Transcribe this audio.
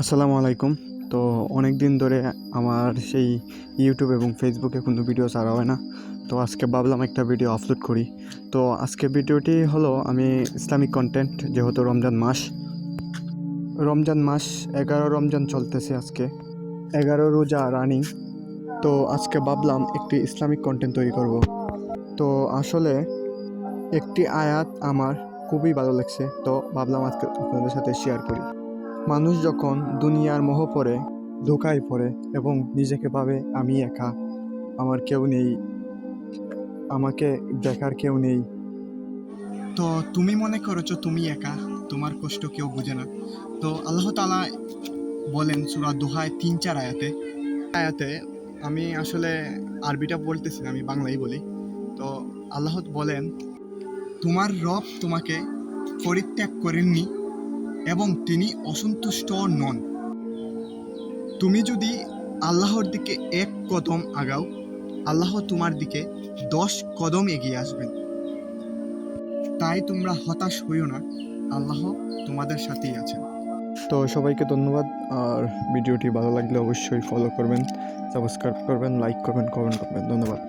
আসসালামু আলাইকুম। তো অনেক দিন ধরে আমার সেই ইউটিউব এবং ফেসবুকে কোনো ভিডিও ছাড়া হয় না। তো আজকে ভাবলাম একটা ভিডিও আপলোড করি। তো আজকে ভিডিওটি হলো আমি ইসলামিক কন্টেন্ট যেহেতু রমজান মাস। রমজান মাস, এগারো রমজান চলতেছে আজকে। এগারো রোজা রানিং তো আজকে ভাবলাম একটি ইসলামিক কন্টেন্ট তৈরি করব। তো আসলে একটি আয়াত আমার খুবই ভালো লাগছে। তো ভাবলাম আজকে আপনাদের সাথে শেয়ার করি। মানুষ যখন দুনিয়ার মোহ পড়ে, ধোকায় পড়ে এবং নিজেকে ভাবে, আমি একা, আমার কেউ নেই, আমাকে দেখার কেউ নেই। তো তুমি মনে করেছ তুমি একা, তোমার কষ্ট কেউ বোঝে না। তো আল্লাহ তালা বলেন সুরা দোহায় তিন চার আয়াতে আয়াতে আমি আসলে আরবিটা বলতেছি না, আমি বাংলাই বলি। তো আল্লাহ বলেন, তোমার রব তোমাকে পরিত্যাগ করেননি এবং তিনি অসন্তুষ্ট নন। তুমি যদি আল্লাহর দিকে এক কদম আগাও, আল্লাহ তোমার দিকে দশ কদম এগিয়ে আসবেন। তাই তোমরা হতাশ হইও না, আল্লাহ তোমাদের সাথেই আছেন। তো সবাইকে ধন্যবাদ, আর ভিডিওটি ভালো লাগলে অবশ্যই ফলো করবেন সাবস্ক্রাইব করবেন লাইক করবেন কমেন্ট করবেন, ধন্যবাদ।